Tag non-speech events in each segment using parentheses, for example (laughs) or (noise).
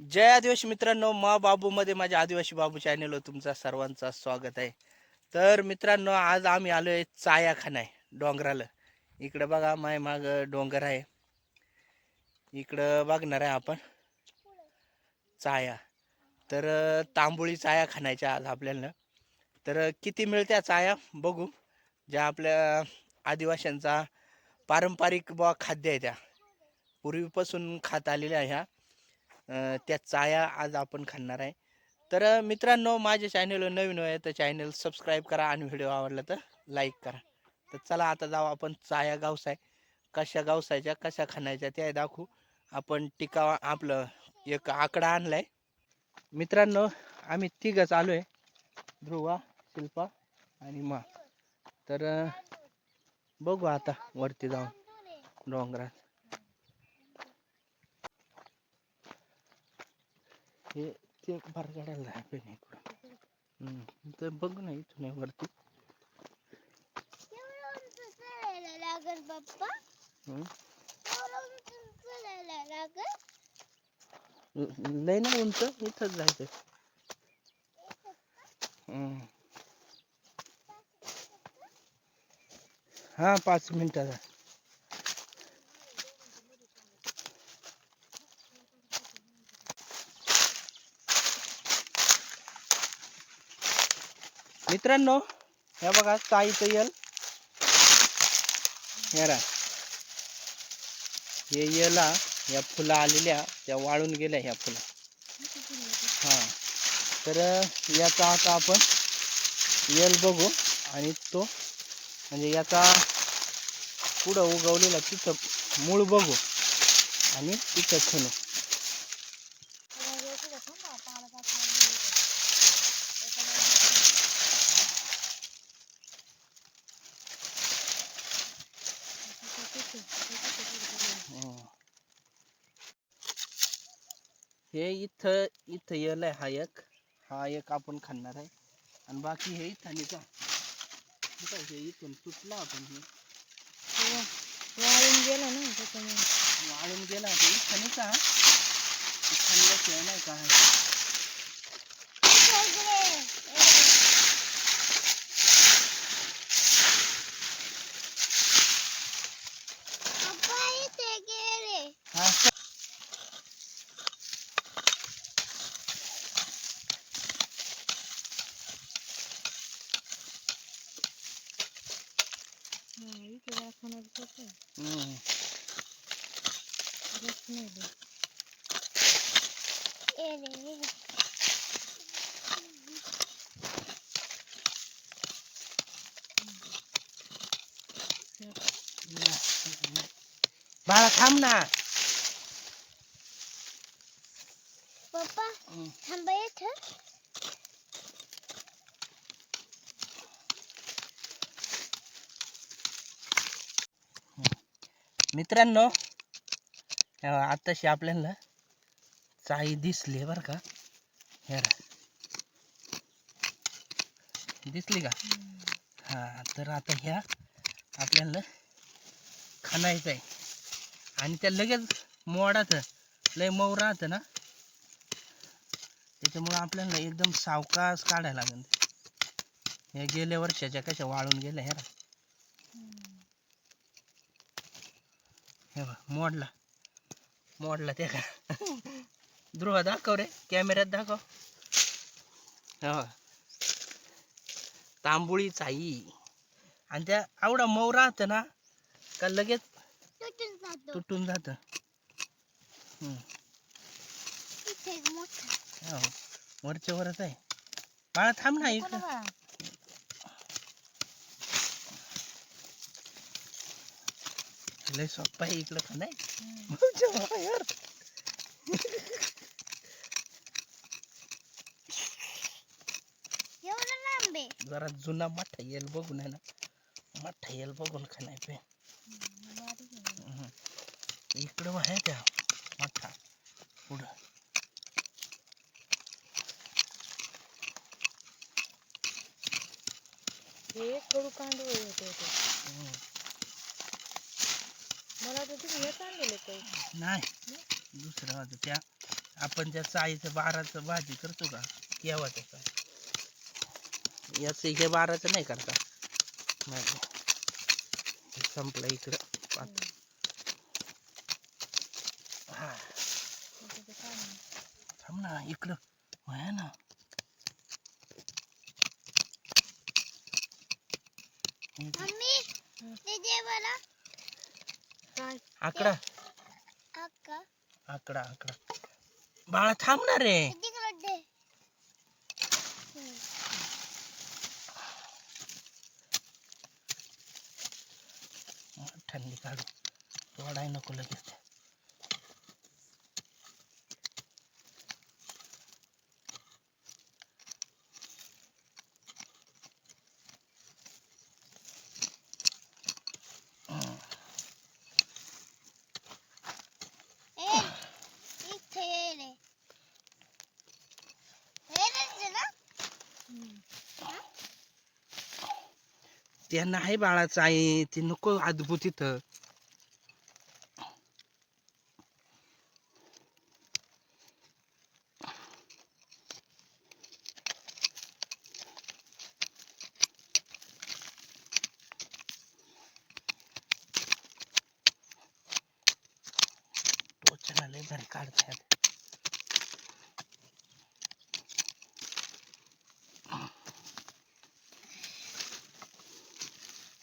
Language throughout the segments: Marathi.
जय आदिवासी मित्रांनो मा बाबूमध्ये माझ्या आदिवासी बाबू चॅनेलवर तुमचा सर्वांचा स्वागत आहे. तर मित्रांनो आज आम्ही आलो आहे चाया आहे डोंगराला. इकडं बघा माय माग डोंगर आहे. इकडं बघणार आहे आपण. चाया. तर तांबुळी तांबोळी चाया खाण्याच्या आज आपल्याला. तर किती मिळत्या चाया? बघू. ज्या आपल्या आदिवाशांचा पारंपरिक बुवा खाद्य आहे त्या. पूर्वीपासून खात आलेल्या ह्या. त्या चाया आज आपण खाणार आहे. तर मित्रांनो माझ्या चॅनलवर नवीन आहे तर चॅनल सबस्क्राईब करा आणि व्हिडिओ आवडला तर लाईक करा. तर चला आता जाऊ आपण चाया गावसाय. कशा गावसायच्या कशा खाण्याच्या त्या दाखवू. आपण टिकाव आपलं एक आकडा आणलाय. मित्रांनो आम्ही तिघच आलो आहे. ध्रुवा शिल्पा आणि मा. तर बघू आता वरती जाऊन डोंगरात. हे ते फार काढायला आहे पण इकडं हम्म, तर बघू ना इथून वरती. लागल बाप्पा. लय ना उंच इथंच जायचं. हम्म. हा पाच मिनिटाचा मित्रांनो हे बघा ताईचं येल. हे रा हे येला या फुलं आलेल्या त्या वाळून गेल्या ह्या फुला. हा. तर याचा आता आपण येल बघू आणि तो म्हणजे याचा पुढं उगवलेला तिथं मूळ बघू आणि तिथं खणू हं. हे इथं यल आहे हा एक. हा एक आपण खाणार आहे. आणि बाकी हे इथं का हे इथून तुटला आपण हे. वाळून गेला ना त्याच्यामुळे. वाळून गेला ते इथं का खाल्ल्याशिवाय नाही का पप्पा इथे गेले हा इथे दाखवणार होतं. हम्म. रे. बाळा थांब ना पप्पा हम्म. थांबा इथं मित्रांनो आत्ताशी आपल्याला चाई दिसली बर का. हेरा दिसली का? हा तर आता ह्या आपल्याला खाणायचं आहे. आणि त्या लगेच मोडाचं लय मऊ राहतं ना. त्याच्यामुळं आपल्याला एकदम सावकाश काढायला लागेल. हे गेल्या वर्षाच्या कशा वाळून गेल्या ह्या हे बघ मोडला. मोडला ते का? ध्रुव दाखव रे कॅमेऱ्यात दाखव. हे. तांबुळी चाई आणि त्या आवडा मऊ राहतं ना का लगेच तुटून जातो. हो. वरच्या वरच आहे. बाळा थांब ना इकडं. लय सोप्पा आहे इकडं का नाही? बाहेर. एवढं लांब. आहे जरा जुना मठ्ठा येल बघून आहे ना. मठ्ठा येल बघून खाणार पे हम्म. इकडं आहे त्या मठ्ठा. पुढं. हे कडू कांदे होते तुम्ही हे आणलेले काही. नाही दुसरं होतं त्या आपण त्या चाईचं बाराचं भाजी करतो का? केव्हा त्याचा याचं हे बाराचं नाही करता. नाही. हे संपलं इकडं. पात- हा, काय नाही. थांब ना इकडं. आहे ना. हे मम्मी ते दे मला आकडा. आकडा. आकडा बाळा थांब ना रे. थंडी काढू. तोडाय नको लगेच हं. ए इथे ये रे हे रे ना त्यांना आहे बाळाचं आहे ते नको अद्भुत इथं टोचना लय भारी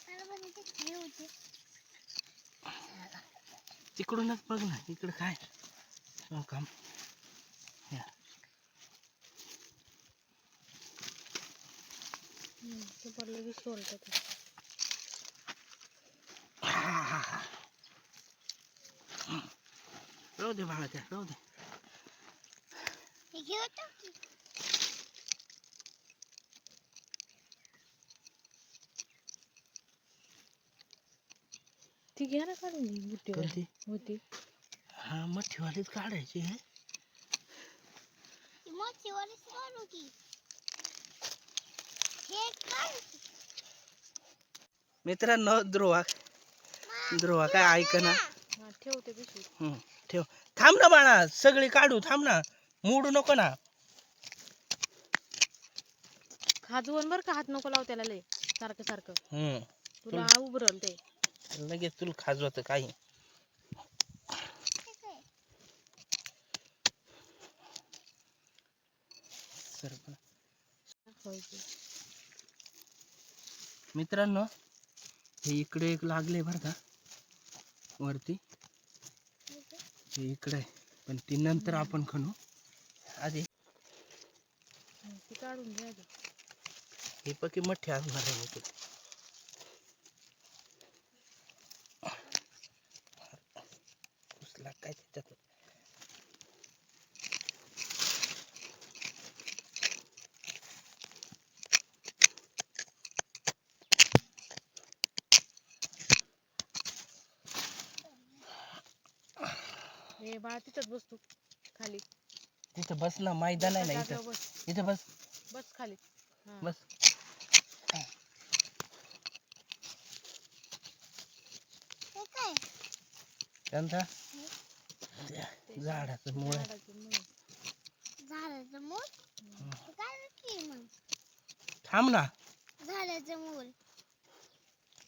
मला पण इथे खेळ होते तिकडूनच बघ ना इकडं काय? हो काम ते राहू दे बाळा त्या राहू दे हे घेऊ टाक ती घ्या ना काढून बुट्टी कोणती? होती हा मग ठेवालीच काढायची आहे मोठी वाली काढू की. हे काढ. मित्रांनो ध्रुवा ध्रुवा काय ऐक ना. हा ठेवते पिशवी. ठेव. थांब ना बाळा सगळी काढू थांब ना. मोडू नको ना. खाजवून बर का हात नको लाव त्याला लय. सारखं सारखं. हम्म तुला उभरल ते लगेच तुला खाजवत काही. मित्रांनो हे इकडे एक लागले बरं का वरती. हे इकडे आहे पण ती नंतर आपण खणू. आधी. हे पकी मोठे असणार आहे होते उचला काय त्याच्यात हे बाळा तिथंच बसतो खाली. तिथं बस ना मैदान आहे ना इथं. जागेवर बस. इथं बस. बस खाली. हा. बस. काय त्यांचा झाडाचं मुळ. आहे. झाडाचं मूळ. झाडाचं मूळ काय की मग? थांब ना. झाडाचं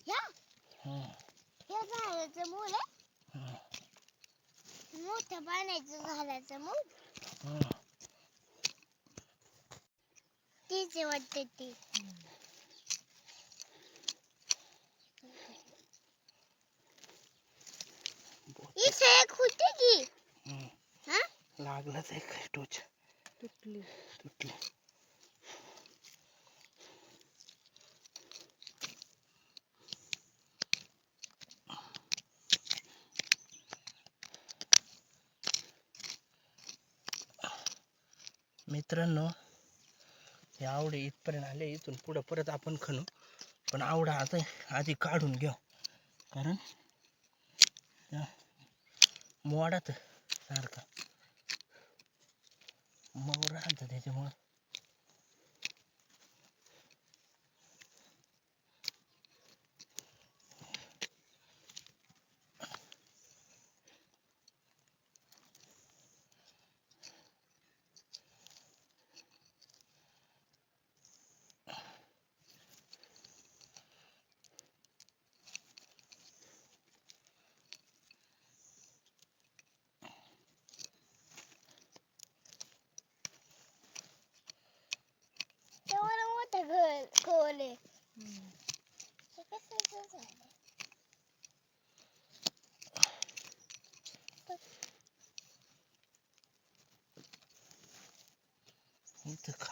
ह्या हम्म, ह्या झाडाचं मूळ आहे? मोठ्या पाण्याचं झाडाचं हम्म. तीच वाटते ती. इथे एक होती की. हा? लागलंच काय टोच. तुटली. तुटली. मित्रांनो हे आवडे इथपर्यंत आले इथून पुढं परत आपण खणू. पण आवडा आता आधी काढून घेऊ. कारण मोडात सारखा मग राहतं त्याच्यामुळं.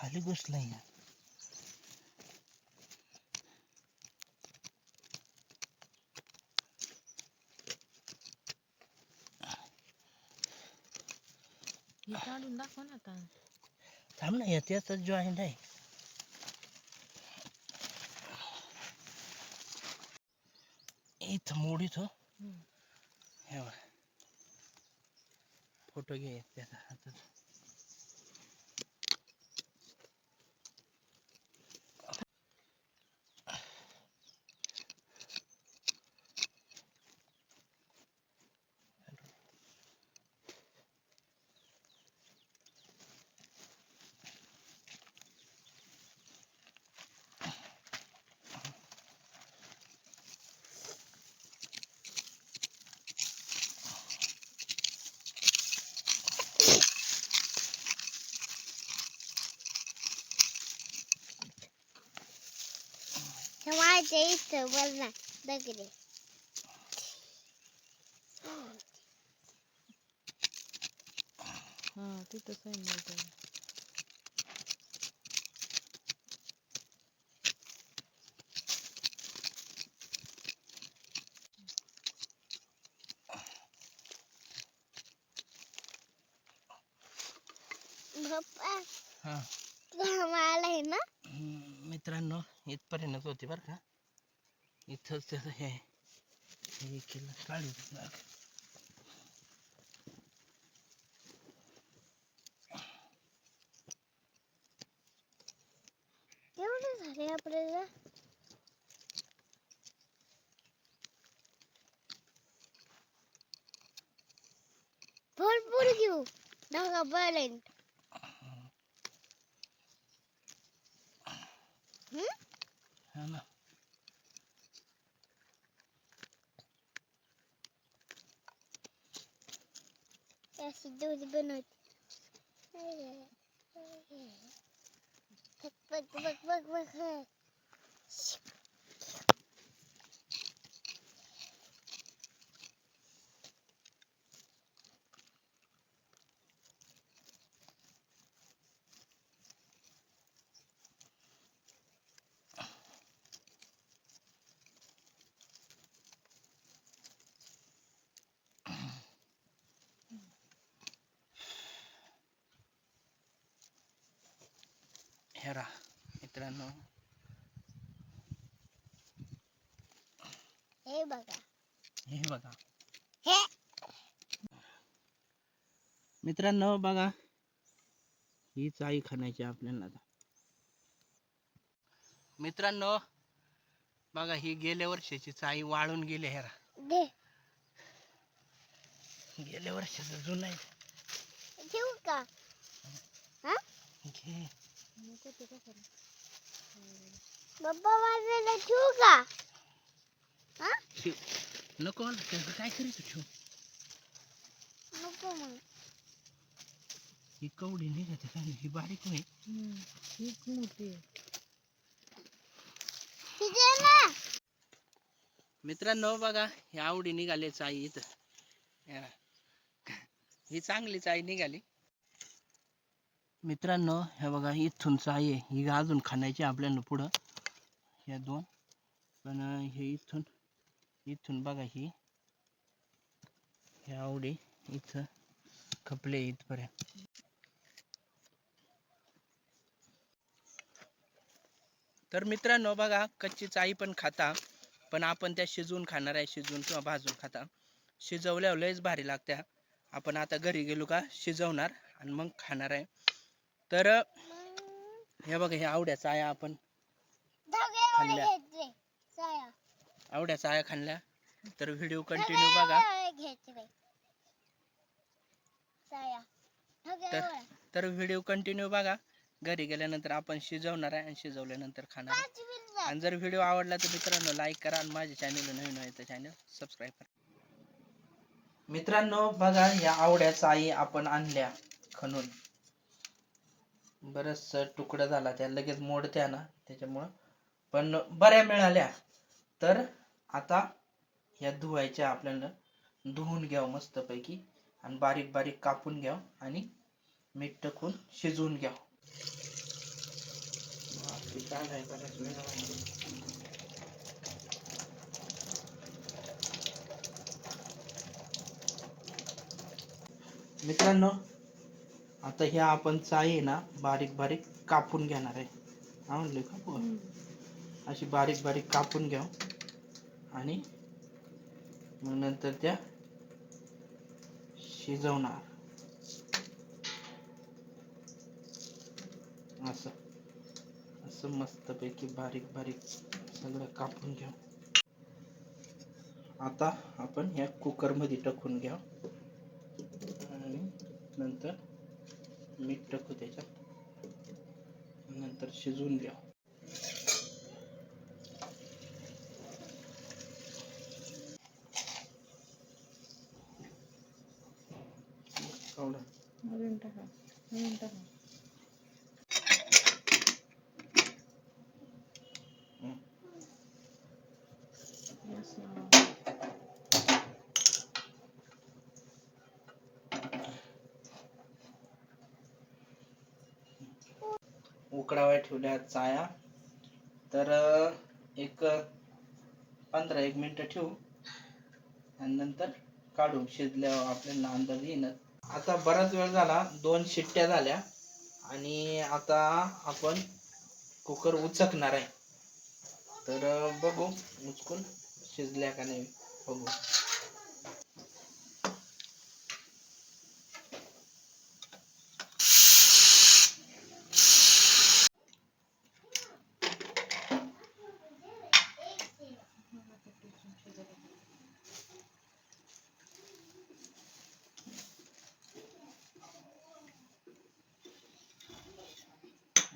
खाली घुसलाय या हे काढून दाखव ना आता. थांब ना याच्यातच जॉईंट आहे. इथं मोडीत हो. हे बघ. फोटो घे त्याचा हातात. हे माझ्या इथं बोल ना दगडे हा तिथं सैन मिळतं पप्पा हा घाम आलाय ना हम्म, मित्रांनो इथपर्यंत होती बरं का इथंच त्याचं हे हे केलं काढू एवढं झाले आपल्याला? भरपूर घेऊ. नका पर्यंत हा ना अशी दूध बनवते बघ बघ बघ बघ हे राहा मित्रांनो. हे बघा. हे बघा. हे. मित्रांनो बघा. ही चाई खाण्याची आपल्याला मित्रांनो बघा ही गेल्या वर्षाची चाई वाळून गेली हेरा गेल्या वर्षाचं जुनं आहे. ठेवू का? हा? घे. नको ते कसं बाप्पा माझ्याला ठेवू का हा? ठेव. नको ना, त्याचं काय करायचं ठेव नको मग ही कवडी निघते काय नाही, ही बारीक नाही हम्म. हीच मोठी आहे तिथे ना। मित्रांनो बघा ही आवडी निघाली चाई इथं. हे बघा. ही चांगली चाई निघाली. मित्रांनो हे बघा इथून चाय आहे. ही अजून खाण्याची आपल्याला पुढं. ह्या दोन. पण हे इथून इथून बघा ही. ही आवडी इथं खपले इथपर्यंत. तर मित्रांनो बघा कच्ची चाई पण खाता पण आपण त्या शिजवून खाणार आहे शिजवून किंवा भाजून खाता. शिजवल्यावर लयच भारी लागत्या. आपण आता घरी गेलो का शिजवणार आणि मग खाणार आहे. तर हे बघा हे आवड्याचा आहे आपण खाल्ल्या. आवड्याचा आहे खाल्ल्या. तर व्हिडिओ कंटिन्यू बघा. तर तर व्हिडिओ कंटिन्यू बघा. घरी गेल्यानंतर आपण शिजवणार आहे आणि शिजवल्यानंतर खाणार आणि जर व्हिडिओ आवडला तर मित्रांनो लाईक करा आणि माझ्या चॅनल नवीन आहे तर चॅनल सबस्क्राईब करा. मित्रांनो बघा या आवड्याचा आई आपण आणल्या खणून. बरंच तुकडं झाला त्या लगेच मोडत्या ना त्याच्यामुळं. पण बऱ्या मिळाल्या. तर आता या धुवायच्या आपल्याला धुवून घ्यावं मस्तपैकी आणि बारीक बारीक कापून घ्यावं आणि मीठ टाकून शिजवून घ्याव. मित्रांनो आता ह्या आपण आहे ना बारीक बारीक कापून घेणार आहे. आवडले का? पोहा? अशी बारीक बारीक कापून घ्या आणि मग नंतर त्या शिजवणार. असं. असं मस्तपैकी बारीक बारीक सगळं कापून घ्या आता आपण ह्या कुकरमध्ये टाकून घ्या. आणि नंतर मीठ टाकू त्याच्यात. नंतर शिजवून द्या कवडा टाका. टाका. उकडाव्या ठेवल्या चाया. तर एक पंधरा एक मिनटं ठेवू. आणि नंतर काढू शिजल्यावर आपल्याला अंदाज येणार आता बराच वेळ झाला दोन शिट्ट्या झाल्या. आणि आता आपण कुकर उचकणार आहे. तर बघू उचकून शिजल्या का नाही बघू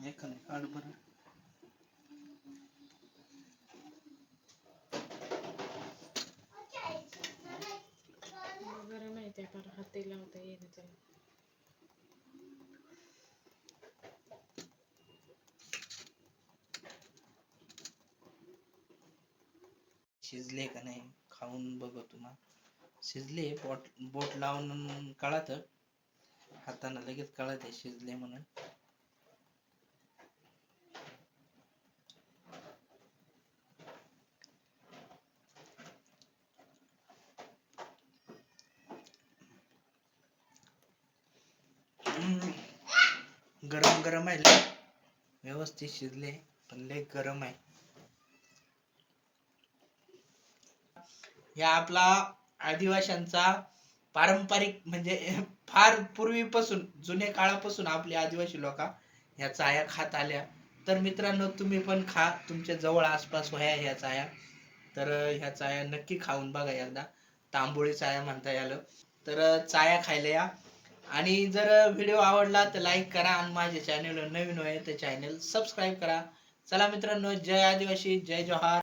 एखादं काढ बरं गरम आहे त्या पर हात ते लावता येईल त्याला. शिजले का नाही खाऊन बघ तुम्हा शिजले बोट बोट लावून कळत. हाताने लगेच कळत आहे शिजले म्हणून हम्म. गरम गरम आहे लय. व्यवस्थित शिजले पण लय गरम आहे. या आपला आदिवाशांचा पारंपरिक म्हणजे (laughs) फार पूर्वीपासून जुने काळापासून आपले आदिवासी लोक ह्या चाया खात आल्या. तर मित्रांनो तुम्ही पण खा. तुमच्या जवळ आसपास व्हाया ह्या चाया. तर ह्या चाया नक्की खाऊन बघा एकदा. तांबोळी चाया म्हणता यालं. तर चाया खायला या. आणि जर व्हिडिओ आवडला तर लाईक करा आणि माझ्या चॅनल नवीन होय तर चॅनल सबस्क्राईब करा. चला मित्रांनो जय आदिवासी जय जोहार.